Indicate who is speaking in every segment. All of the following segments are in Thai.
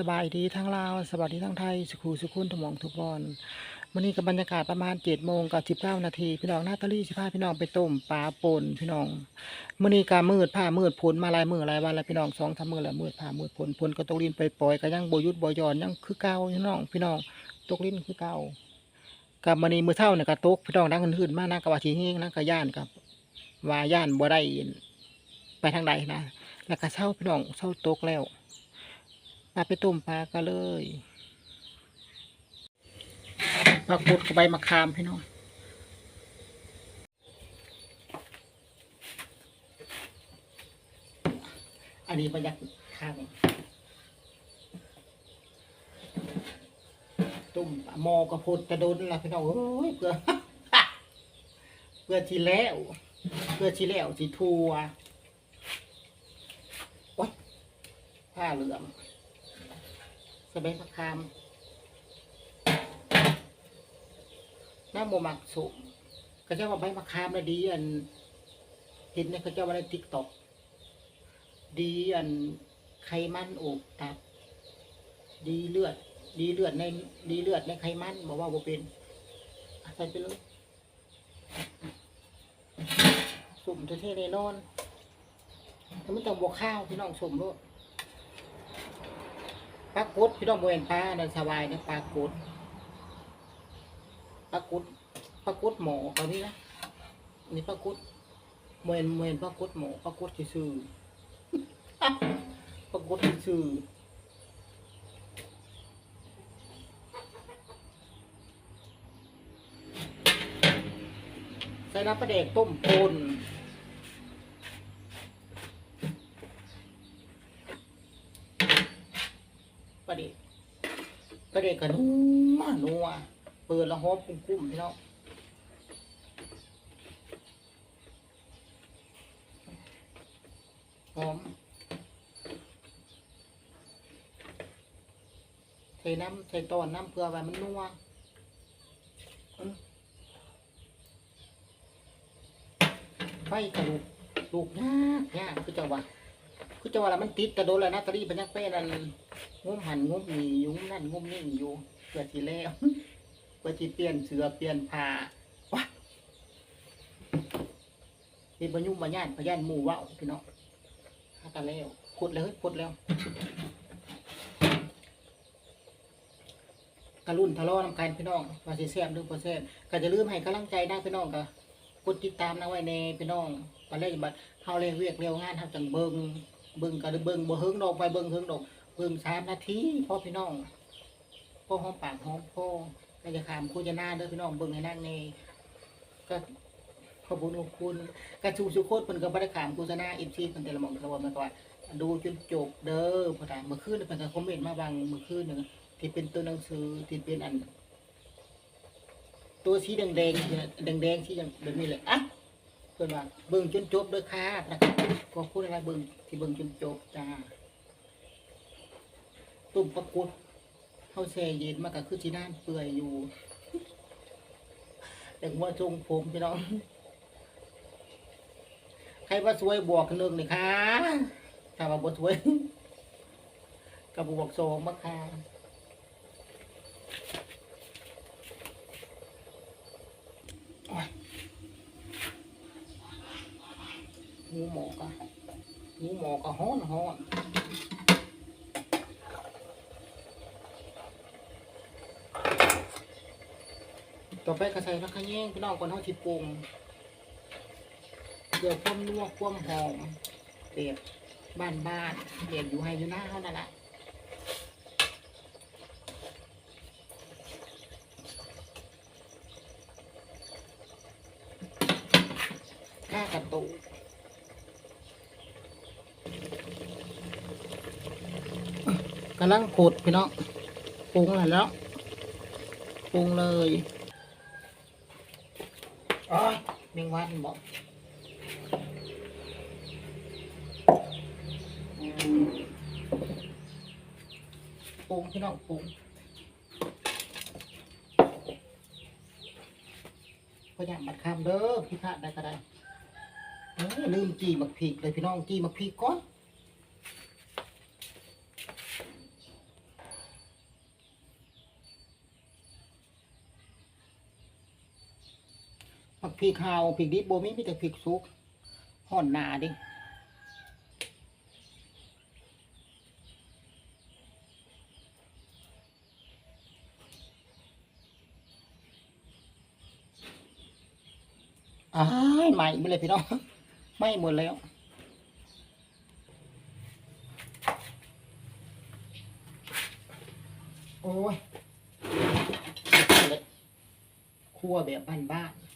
Speaker 1: สบายดีทั้งลาวสวัสดีทั้งไทยสุขูสุขุนทุมองทุกบอนวันนี้กับบรรยากาศประมาณเจ็ดโมงกับสิบเก้านาทีพี่น้องนาตาลี่สิพาพี่น้องไปต้มปลาปนพี่น้องมื่อนี้กามืดผ้ามืดผลมาลายมือหลายวันแล้วพี่น้องสองสามมือแล้วมืดผ้ามืดผลผลก็ตกลินไปปล่อยก็ยังโบยุดโบยอนยังคือเก่าพี่น้อง พี่น้องตกลินคือเก่ากับมื่อนี้มือเท่าเนี่ยก็ตกพี่น้องนั่งหื่นมากนะกับว่าทีเฮงนั่งกับย่านกับว่าย่านบ่ได้ไปทางใดนะแล้วก็เช่าพี่น้องเช่าตกแล้ว มาไปต้มปลาก็เลยผักบุดกับใบมะขามพี่น้องอันนี้บรรยากาศต้มหมอกระพุดกระโดนละพี่น้องเอ้ยเพื่อเพื่อทีแล้วเพื่อทีแล้วสีทัวโอ๊ยผ้าเหลือง สเปนมะขามน้ำโมมักสุกก็จะว่าใบมะขามนะดีอัน เห็นเนี่ยเขาเจะว่าในติ๊กต็อกดีอันไขมันอกตับ ดีเลือด ดีเลือดในดีเลือดในไขมันบอกว่าบ่เป็นอะใส่ไปเลยสุ่มเท่ๆเลยนอนแล้วมันต้องบวกข้าวพี่น้องสุ่มด้วย ปลากุดพี่ต้องบเวนปลาในสบายนะปลากุดปลากุดปลากุดหมอตอนนี้นะนี่ปลากุดเวนเวนปลากุดหมอปลากุดซื่อปลากุดซื่อใส่น้ำปลาแดกต้มปน ประเด็ก ประด็กกันนัวนัวเปิดแล้วหอมกุ้งกุ้มพี่น้องหอมใส่น้ำใส่ตอนน้ำเพื่อไว้มันนัวไฟกระลูกลูกยากยากคือจะว่าคือจะว่าละมันติดกระโดดแล้วนะตะลี่เป็นยังเป็นอัน งุ้มหันงุ้มนีอยู่งุ้มนั่นงุ้มนี่อยู่เพื่อทีแล้วเพื่อทีเปลี่ยนเสือเปลี่ยนผ้าวะนี่บรรยุบรรยานพยานหมู่ว่าวพี่น้องถ้ากันแล้วพุดเลยพุดแล้วกระรุ่นทะเลาะน้ำกันพี่น้องว่าสิแซ่บหรือบ่แซ่บก็จะลืมให้กำลังใจนะพี่น้องก็กดติดตามนะไว้ในพี่น้องตอนแรกบัดเฮาเลยเรียกเร็วงานเฮาจังเบิ่งเบิ่งก็ได้เบิ่งบ่เฮิงดอกไปเบิ่งเฮิงดอก เบิ่งสามนาทีพ่อพี่น้องพ่อหอมปากหอมคอก็จะขามคุณจะหน้าเด้อพี่น้องเบิ่งให้นั่งในก็ขอบคุณขอบคุณกระชูสุโคตรเพิ่นก็บ่ได้ขามโฆษณา FC เพิ่นแต่ละหม่องก็ว่ามันก็ว่าดูจนจบเด้อพ่อตาเมื่อคืนเพิ่นก็คอมเมนต์มาบางเมื่อคืนนึงที่เป็นตัวหนังสือที่เป็นอัน ตัวสีแดงๆเนี่ยแดงสีอย่างแบบนี้เลยอะเพื่อนว่าเบิ่งจนจบด้วยค่ะนะครับขอบคุณอะไรเบิ่งที่เบิ่งจนจบจ้า ตุ่มประกุดเข้าแช่เย็นมากับคือที่ด้านเปื่อยอยู่ แต่หัวทรงผมพี่น้อง ใครว่าสวยบวกหนึ่งเลยค่ะถ้าว่าบสวยกับบวกสองมาค่ะหมูหมอกะหมูหมอกะฮ้อนฮ้อน ต่อไปก็ใส่ผักขยงพี่น้องคนเฮาสิปรุงเกี่ยวความนัวความหอมเปียบบ้านบ้านเปียบอยู่ให้อยู่หน้าเฮานั่นแหละข้ากระตูกำลังขดพี่น้องปรุงอะไรแล้วปรุงเลย อ้ยแมงวันบอกปรุงพี่น้องปรุงก็อยากบัดคำเด้อพี่พลาดได้ก็ได้เอ้ยลืมจีมักพริกเลยพี่น้องจีมักพริกก่อน พริกขาวพริกดิบโบมีมีแต่พริกสุกห่อนนาดิอ้ายใหม่ไปเลยพี่น้องไม่หมดแล้วโอ้ยครัวแบบบ้านๆ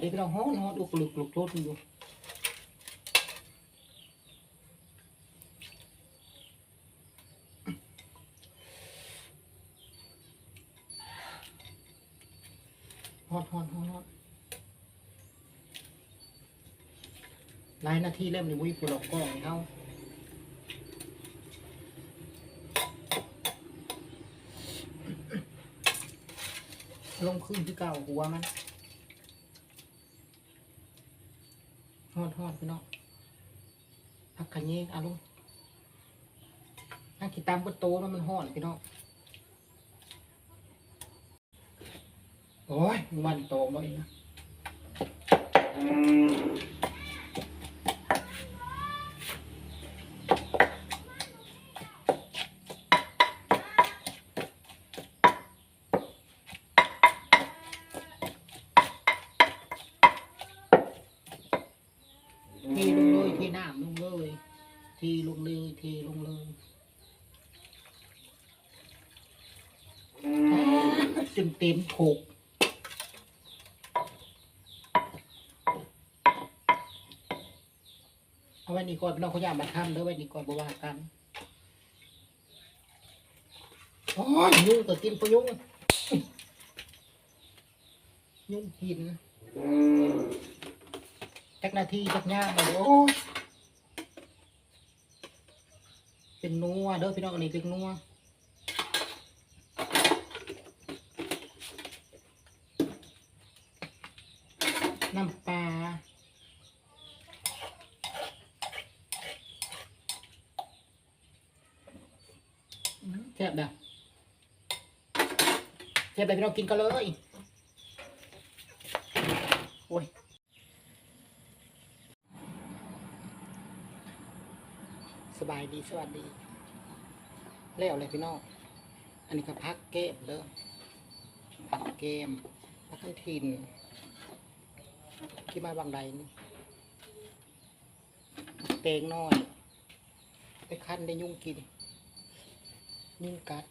Speaker 1: เด็กเราฮอดฮอดอุกลุกลุกโทษอยู่ฮอดฮอดฮอดฮอดหลายนาทีเริ่มนี่มุ้ยปลอกกล้องเอาลงขึ้นที่เก่าหัวมัน ฮอดฮอนพี่น้องพักขยงเอาลงนั่งขีดตามบนโต๊ะแล้วมันห่อนพี่น้องโอ้ยมันโตมาอีกนะ เต็มเต็มๆถูกเอาไว้นี่ก่อนพี่น้องเขาอยากมาทำเด้อไว้นี่ก่อนบ่ว่ากันโอ้ยยุ่งตัวกินปยุ่งยุ่งกินจักนาทีจักย่างมาโอ้ยเป็นนัวเด้อพี่น้องอันนี้เป็นนัวน้ำปลา แซ่บแบบแซ่บแบบพี่น้องกินกันเลยโอ้ยสบายดีสวัสดี แล้วเลยพี่น้อง อันนี้ก็พักเกมเด้อพักเกมพักขันทินที่มาบางใดนี่เตงน้อย ไปคั้นได้ยุ่งกิน ยิ่งกัด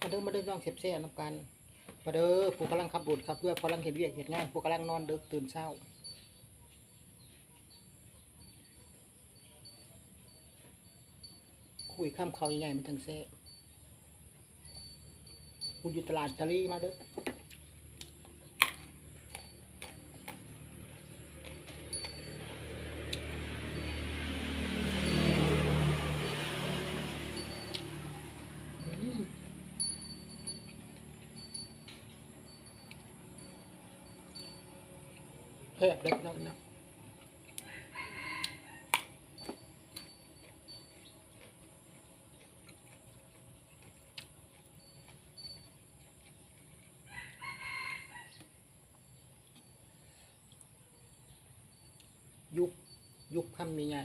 Speaker 1: มาเด้อมาเด้อน้องเสียบเสียน้ำกันมาเด้อผู้กำลังขับรถครับเพื่อพลังเห็นเวียกเห็นงานผู้กำลังนอนเดึกตื่นเช้าคุยข้ามเขาใหญ่ๆมันทั้งเซ่คุณอยู่ตลาดตะลีมาเด้อ แค่เด็กน้องนะยุคยุคคำมีใหญ่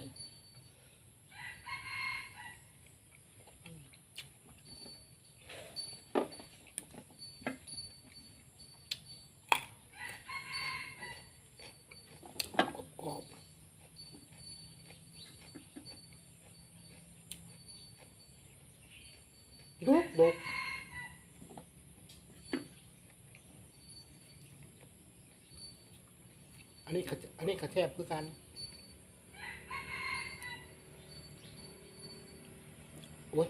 Speaker 1: นนี้อันนี้กระแทบคือกันโอ้ย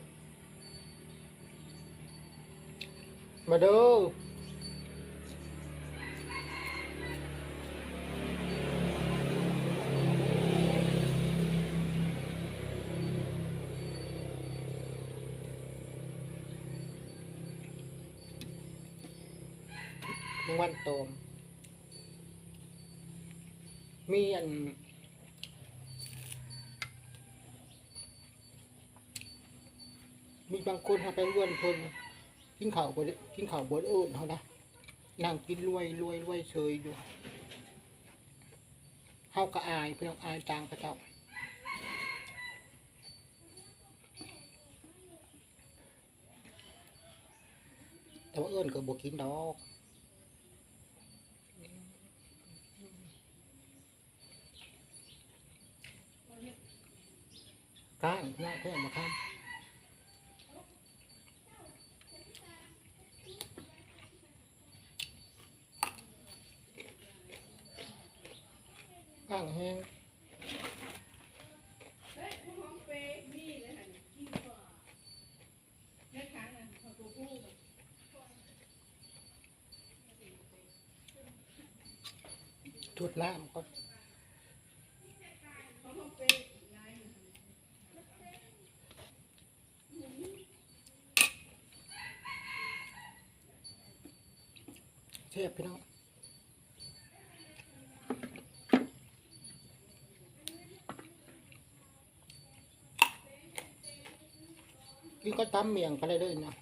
Speaker 1: มาดูวันโตม มีอันมีบางคนเขาไปร่วนเพนกินข้าวบดกินข้าวบดเอิญเขานะนั่งกินรวยรวยรวยเฉยอยู่เขาก็อายเพื่อนอายจางพระเจ้าแต่ว่าเอิญก็บวกินดอก ก้างหน้าแค่มาข้ามก้างแห้งจุดน้ำก็ เสียบพี่น้องกินก็ตำเมียงไปเลยเลยนะ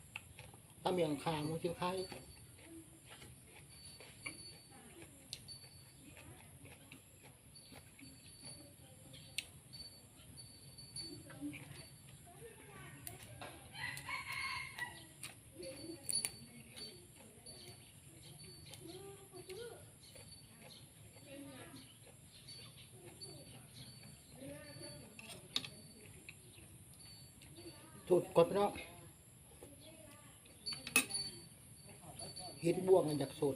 Speaker 1: ตำเมียงคางมันกินไข่ จุดกดพี่น้องเห็นบ่วงมันจากสุด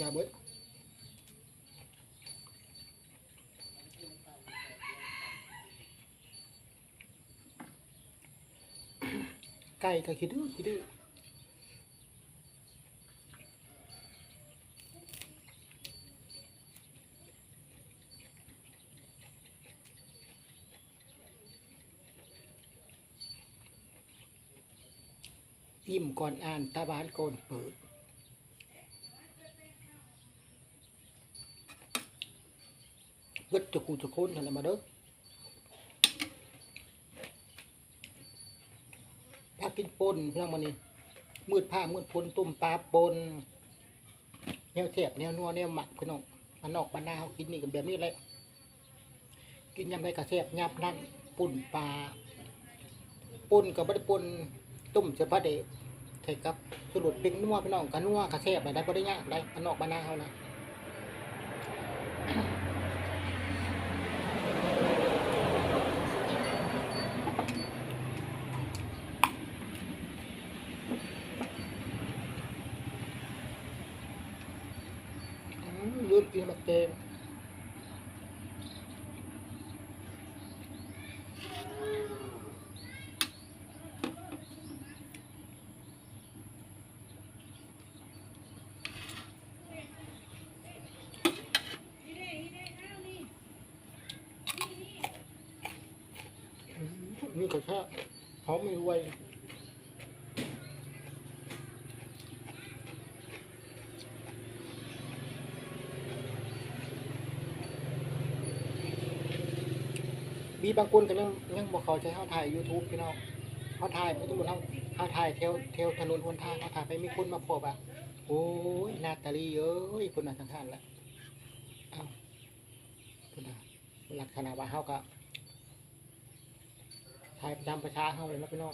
Speaker 1: อย่าเบิดไก่ก็คิดดื้อคิดดื้ ยิ้มก่อนอ่านตาบานก่อนเปิดเวทจะกูจะค้นอะไรมาเด้อพากินปนเพื่อนมันนี่มืดผ้ามืดพนต้มปลาปนแนวแสบแนวนัวแนวหมักพี่น้องมันนอกบ้านนาเขากินนี่กันแบบนี้แหละกินยำไรกระแสบยับนั่นปุ่นปลาปนกับไม่ได้ปน ต้มเฉพาะเด็กเทกับสรุปเป็นนัวพี่น้องกันนัวกระแทบอะไรได้บ่ได้ยากได้มันออกมาหน้าเขานะอืมยืนกินแบบเต็มอืมนี่ กระแทบหอมไม่ไวมีบางคนก็ยังยังบอกเขาใช้เขาถ่าย YouTube พี่น้องเขาถ่ายไม่ต้องบอกเขาเขาถ่ายเทวเทวถนนหนทางเขาถ่ายไปมีคนมาพบอะโอ้ยนาตาลีเอ้ยคนน่ะทางท่านละอ้าวคนน่ะลักษณะว่าเขาก็ ไทยประจำประชาเข้าเลยนะพี่น้อง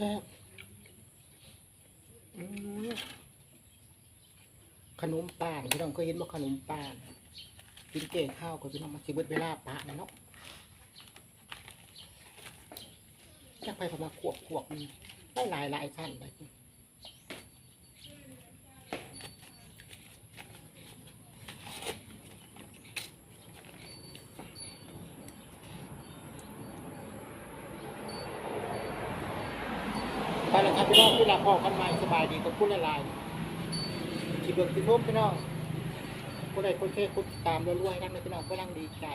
Speaker 1: ขนมป่านพี่น้องก็เห็นว่าขนมป่านกินเก่ข้าวก็พี่น้องมาสิเบิดเวลาปะนะเนาะจากไปประมาขวบขวบมันได้หลายหลายขั้นเลยปแล้วครับ พอกันใหม่สบายดีกับคุณละลายขี่เบิกที่ทุบพี่น้องคนใดคนเท่คนตามรวยๆนั่นนะพี่น้องก็ร่างดีใจ